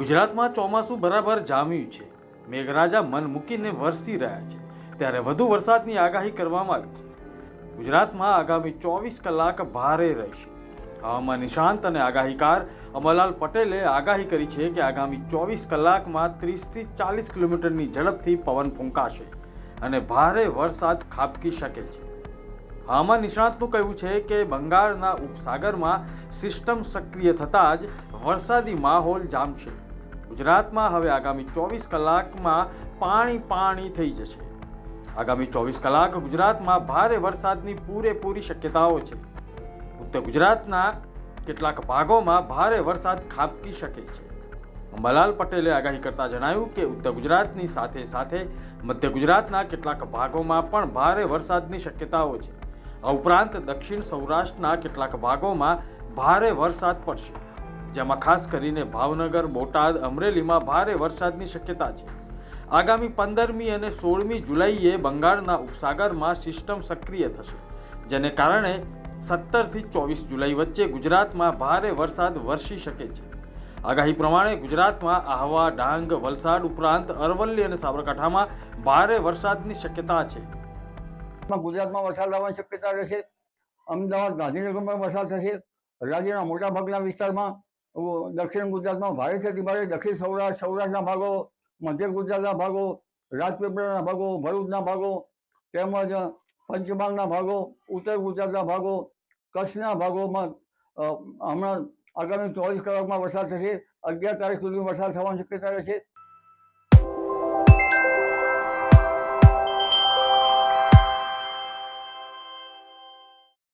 ગુજરાતમાં ચોમાસું બરાબર જામ્યું છે. મેઘરાજા મન મૂકીને વરસી રહ્યા છે. ત્યારે વધુ વરસાદની આગાહી કરવામાં આવી છે. ગુજરાતમાં આગામી ચોવીસ કલાક ભારે રહેશે. હવામાન નિશાંત અને આગાહીકાર અમરલાલ પટેલે આગાહી કરી છે કે આગામી ચોવીસ કલાકમાં ત્રીસથી ચાલીસ કિલોમીટરની ઝડપથી પવન ફૂંકાશે અને ભારે વરસાદ ખાબકી શકે છે. હવામાન નિષ્ણાતનું કહેવું છે કે બંગાળના ઉપસાગરમાં સિસ્ટમ સક્રિય થતાં જ વરસાદી માહોલ જામશે. ગુજરાતમાં હવે આગામી ચોવીસ કલાકમાં પાણી પાણી થઈ જશે. આગામી ચોવીસ કલાક ગુજરાતમાં ભારે વરસાદની પૂરેપૂરી શક્યતાઓ છે. ઉત્તર ગુજરાતના કેટલાક ભાગોમાં ભારે વરસાદ ખાબકી શકે છે. અંબાલાલ પટેલે આગાહી કરતા જણાવ્યું કે ઉત્તર ગુજરાતની સાથે સાથે મધ્ય ગુજરાતના કેટલાક ભાગોમાં પણ ભારે વરસાદની શક્યતાઓ છે. આ ઉપરાંત દક્ષિણ સૌરાષ્ટ્રના કેટલાક ભાગોમાં ભારે વરસાદ પડશે. જેમાં ખાસ કરીને ભાવનગર, બોટાદ, અમરેલીમાં ભારે વરસાદની શક્યતા છે. આગામી પંદરમી અને સોળમી જુલાઈએ બંગાળના ઉપસાગરમાં સિસ્ટમ સક્રિય થશે, જેને કારણે સત્તરથી ચોવીસ જુલાઈ વચ્ચે ગુજરાતમાં ભારે વરસાદ વરસી શકે છે. આગાહી પ્રમાણે ગુજરાતમાં આહવા, ડાંગ, વલસાડ ઉપરાંત અરવલ્લી અને સાબરકાંઠામાં ભારે વરસાદની શક્યતા છે. ગુજરાતમાં વરસાદ આવવાની શક્યતા રહેશે. અમદાવાદ, ગાંધીનગરમાં વરસાદ થશે. રાજ્યના મોટાભાગના વિસ્તારમાં દક્ષિણ ગુજરાતમાં ભારે દક્ષિણ સૌરાષ્ટ્ર, સૌરાષ્ટ્રના ભાગો, મધ્ય ગુજરાતના ભાગો, રાજપીપળાના ભાગો, ભરૂચના ભાગો, તેમજ પંચમહાલના ભાગો, ઉત્તર ગુજરાતના ભાગો, કચ્છના ભાગોમાં હમણાં આગામી ચોવીસ કલાકમાં વરસાદ થશે, અગિયાર તારીખ સુધી વરસાદ થવાની શક્યતા રહેશે.